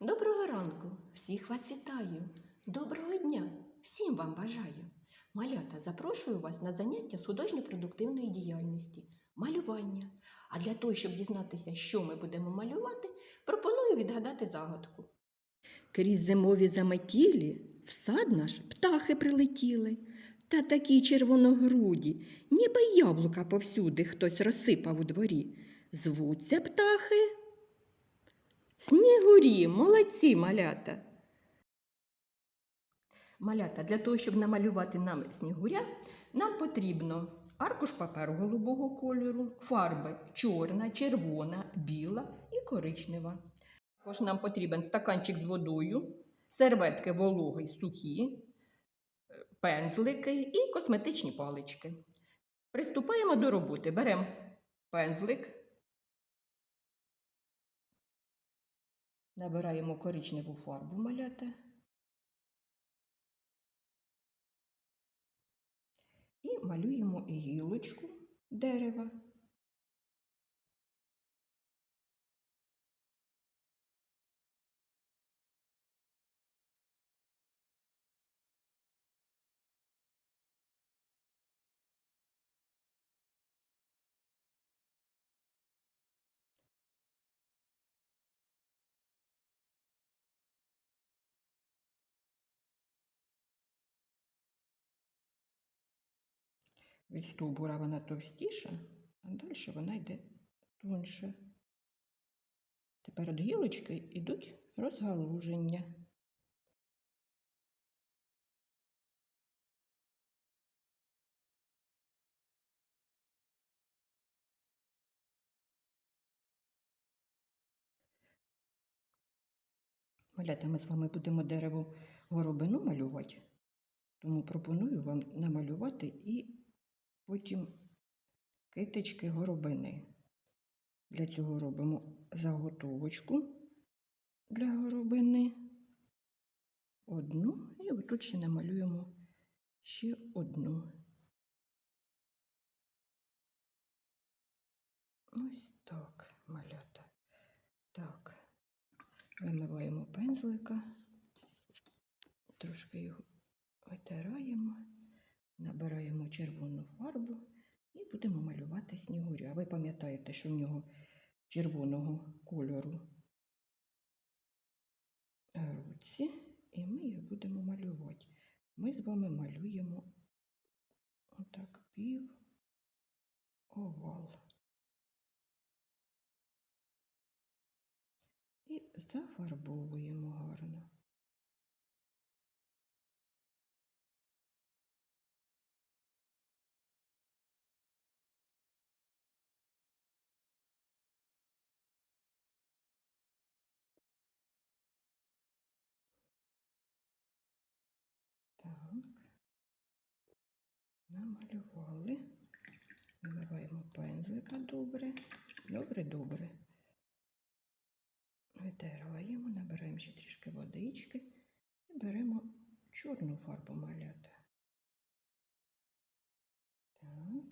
Доброго ранку, всіх вас вітаю. Доброго дня, всім вам бажаю. Малята, запрошую вас на заняття художньо-продуктивної діяльності, малювання. А для того, щоб дізнатися, що ми будемо малювати, пропоную відгадати загадку. Крізь зимові заметілі в сад наш птахи прилетіли, та такі червоногруді, ніби яблука повсюди хтось розсипав у дворі. Звуться птахи. Снігурі, молодці малята. Малята, для того, щоб намалювати нам снігуря, нам потрібно аркуш паперу голубого кольору, фарби чорна, червона, біла і коричнева. Також нам потрібен стаканчик з водою, серветки вологі, сухі, е, пензлики і косметичні палички. Приступаємо до роботи. Беремо пензлик. Набираємо коричневу фарбу малята. І малюємо гілочку дерева. Від стовбура вона товстіша, а далі вона йде тоньше. Тепер від гілочки йдуть розгалуження. Малята, ми з вами будемо дерево горобину малювати, тому пропоную вам намалювати і потім китички горобини. Для цього робимо заготовочку для горобини. Одну і отут ще намалюємо ще одну. Ось так, малята. Так, вимиваємо пензлика, трошки його витираємо, набираємо червону фарбу і будемо малювати снігуря. Ви пам'ятаєте, що в нього червоного кольору руці, і ми їх будемо малювати. Ми з вами малюємо отак пів овал. І зафарбовуємо гарно. Намалювали. Вимиваємо пензлика добре. Добре, добре. Витираємо, набираємо ще трішки водички і беремо чорну фарбу малята. Так.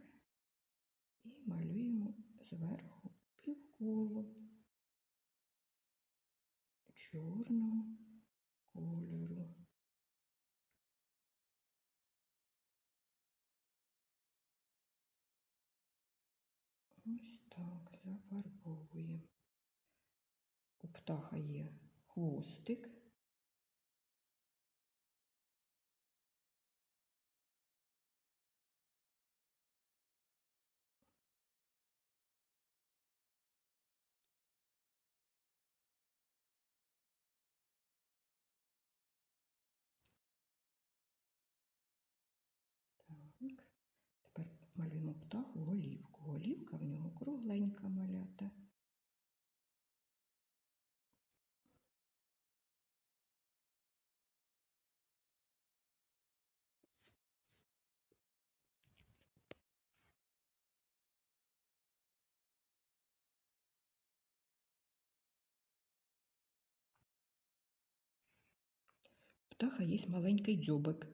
І малюємо зверху півколо чорного кольору. Ось так зафарбовуємо. У птаха є хвостик. Так. Тепер малюємо птаху голівку. Голівка в нього кругленька малята. Птаха є маленький дзьобик.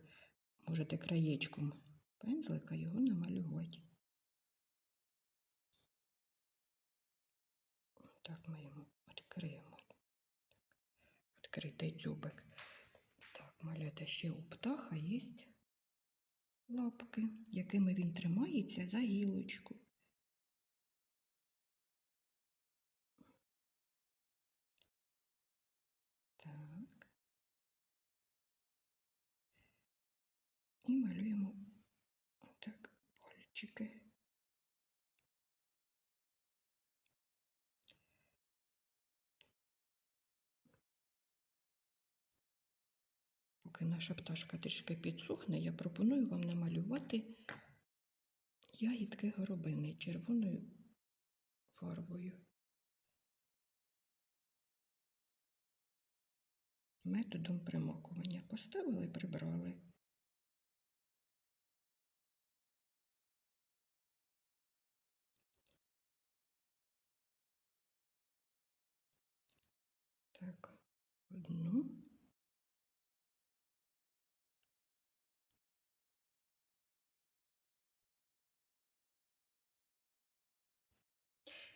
Можете краєчком пензлика його намалювати. Так ми йому відкриємо. відкритий дзюбик. Так, малята ще у птаха є лапки, якими він тримається за гілочку. Так. І малюємо так пальчики. Поки наша пташка трішки підсохне, я пропоную вам намалювати ягідки горобини червоною фарбою. Методом примокування. Поставили, прибрали. Так, одну.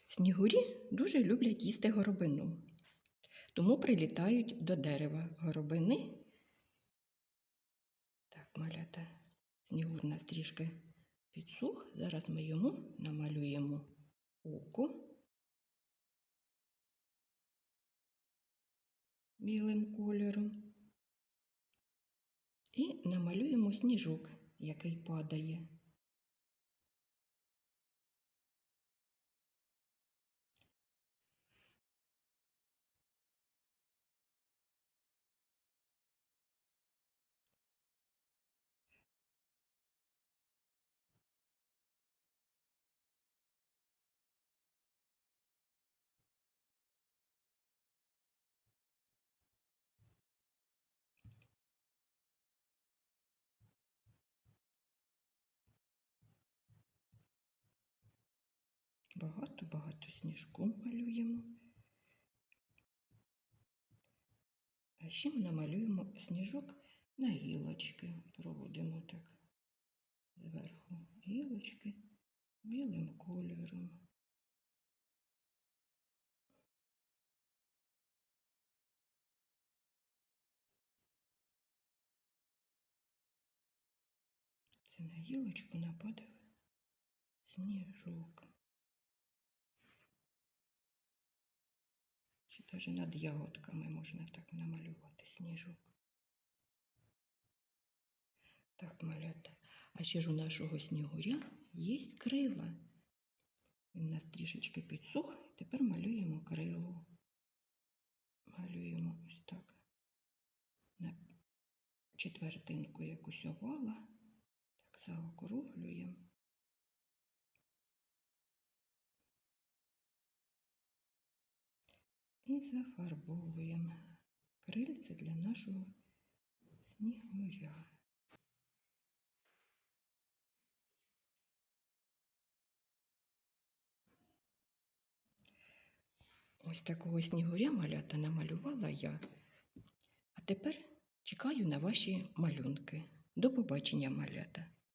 Снігурі дуже люблять їсти горобину, тому прилітають до дерева горобини. Так, малята, снігур нас трішки підсух. Зараз ми йому намалюємо око білим кольором і намалюємо сніжок, який падає. Багато-багато сніжку малюємо. А ще ми намалюємо сніжок на гілочки. Проводимо так зверху гілочки білим кольором. Це на гілочку нападав сніжок. Чи над ягодками можна так намалювати сніжок. Так, малята. А ще ж у нашого снігуря є крила. Він нас трішечки підсох. Тепер малюємо крило. Малюємо ось так. На четвертинку якусь овала. Так заокруглюємо. І зафарбовуємо крильце для нашого снігуря. Ось такого снігуря малята намалювала я. А тепер чекаю на ваші малюнки. До побачення, малята!